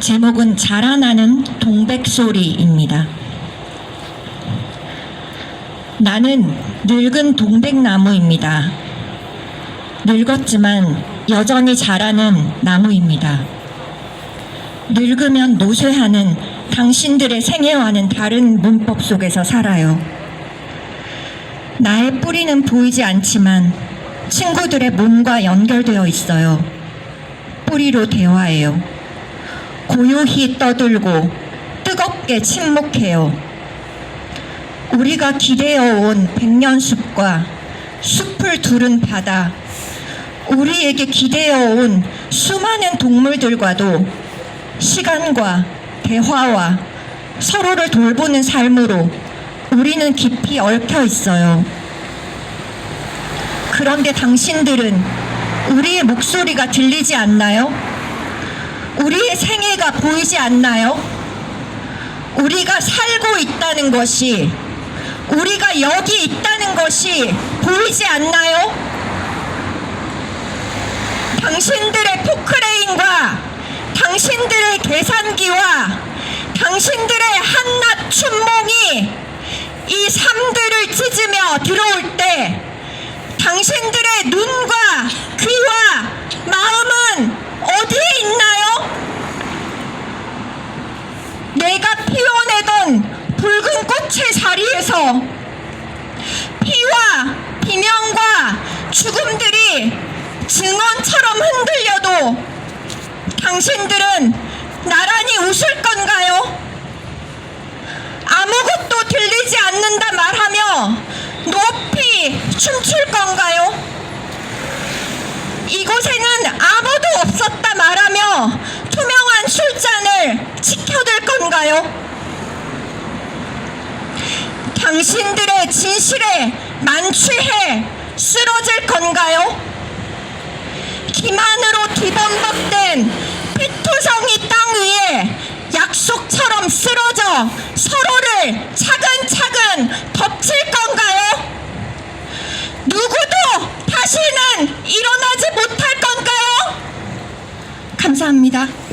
제목은 자라나는 동백소리입니다. 나는 늙은 동백나무입니다. 늙었지만 여전히 자라는 나무입니다. 늙으면 노쇠하는 당신들의 생애와는 다른 문법 속에서 살아요. 나의 뿌리는 보이지 않지만 친구들의 몸과 연결되어 있어요. 뿌리로 대화해요. 고요히 떠들고 뜨겁게 침묵해요. 우리가 기대어 온 백년숲과 숲을 두른 바다, 우리에게 기대어 온 수많은 동물들과도 시간과 대화와 서로를 돌보는 삶으로 우리는 깊이 얽혀 있어요. 그런데 당신들은 우리의 목소리가 들리지 않나요? 우리의 생애가 보이지 않나요? 우리가 살고 있다는 것이, 우리가 여기 있다는 것이 보이지 않나요? 당신들의 포크레인과 당신들의 계산기와 당신들의 한낱 춘몽이 이 삶들을 찢으며 들어올 때 당신들의 눈과 귀와 마음은 어디에 있나요? 내가 피워내던 붉은 꽃의 자리에서 피와 비명과 죽음들이 증언처럼 흔들려도 당신들은 나란히 웃을 건가요? 아무것도 들리지 않는다 말하며 높이 춤출 건가요? 이곳에는 아무도 없었다 말하며 투명한 술잔을 지켜들 건가요? 당신들의 진실에 만취해 쓰러질 건가요? 기만으로 뒤범벅된 피투성이 땅 위에 약속처럼 쓰러져 서로를 차근차근 덮칠 건가요? 누구도 다시는 일어나지 못할 건가요? 감사합니다.